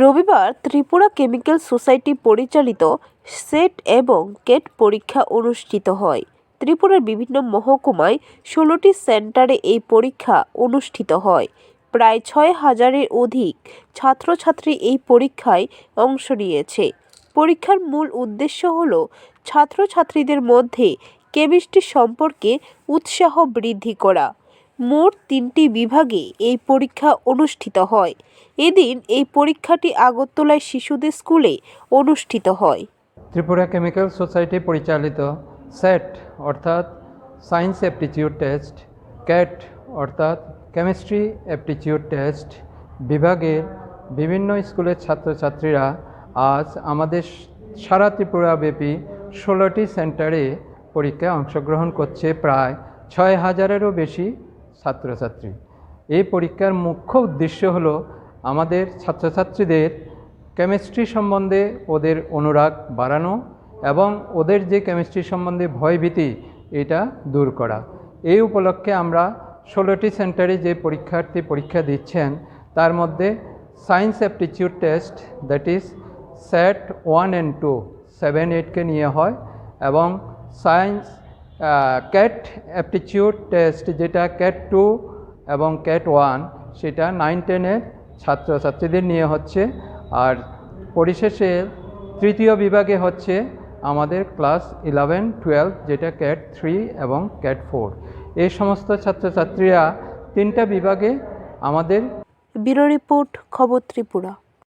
রবিবার Tripura chemical society পরিচালিত SET এবং কেট পরীক্ষা অনুষ্ঠিত হয়। ত্রিপুরার বিভিন্ন মহকুমায় ষোলোটি সেন্টারে এই পরীক্ষা অনুষ্ঠিত হয়। প্রায় ছয় হাজারের অধিক ছাত্রছাত্রী এই পরীক্ষায় অংশ নিয়েছে। পরীক্ষার মূল উদ্দেশ্য হল ছাত্রছাত্রীদের মধ্যে কেমিস্ট্রি সম্পর্কে উৎসাহ বৃদ্ধি করা। মোট তিনটি বিভাগে এই পরীক্ষা অনুষ্ঠিত হয়। এদিন এই পরীক্ষাটি আগরতলায় শিশুদের স্কুলে অনুষ্ঠিত হয়। ত্রিপুরা কেমিক্যাল সোসাইটি পরিচালিত সেট অর্থাৎ সায়েন্স অ্যাপটিটিউড টেস্ট, ক্যাট, অর্থাৎ কেমিস্ট্রি অ্যাপটিটিউড টেস্ট বিভাগের বিভিন্ন স্কুলের ছাত্রছাত্রীরা আজ আমাদের সারা ত্রিপুরাব্যাপী ষোলোটি সেন্টারে পরীক্ষায় অংশগ্রহণ করছে। প্রায় ছয় হাজারেরও বেশি ছাত্রছাত্রী। এই পরীক্ষার মুখ্য উদ্দেশ্য হল আমাদের ছাত্রছাত্রীদের কেমিস্ট্রি সম্বন্ধে ওদের অনুরাগ বাড়ানো এবং ওদের যে কেমিস্ট্রি সম্বন্ধে ভয়ভীতি, এটা দূর করা। এই উপলক্ষে আমরা ষোলোটি সেন্টারে যে পরীক্ষার্থী পরীক্ষা দিচ্ছেন, তার মধ্যে science aptitude test that is SAT one and two seven এইটকে নিয়ে হয় এবং সায়েন্স ক্যাট অ্যাপটিটিউড টেস্ট যেটা ক্যাট টু এবং ক্যাট ওয়ান সেটা নাইন টেনের ছাত্রছাত্রীদের নিয়ে হচ্ছে। আর পরিশেষে তৃতীয় বিভাগে হচ্ছে আমাদের ক্লাস ইলেভেন টুয়েলভ যেটা ক্যাট থ্রি এবং ক্যাট ফোর এই সমস্ত ছাত্রছাত্রীরা তিনটা বিভাগে আমাদের ব্যুরো রিপোর্ট, খবর ত্রিপুরা।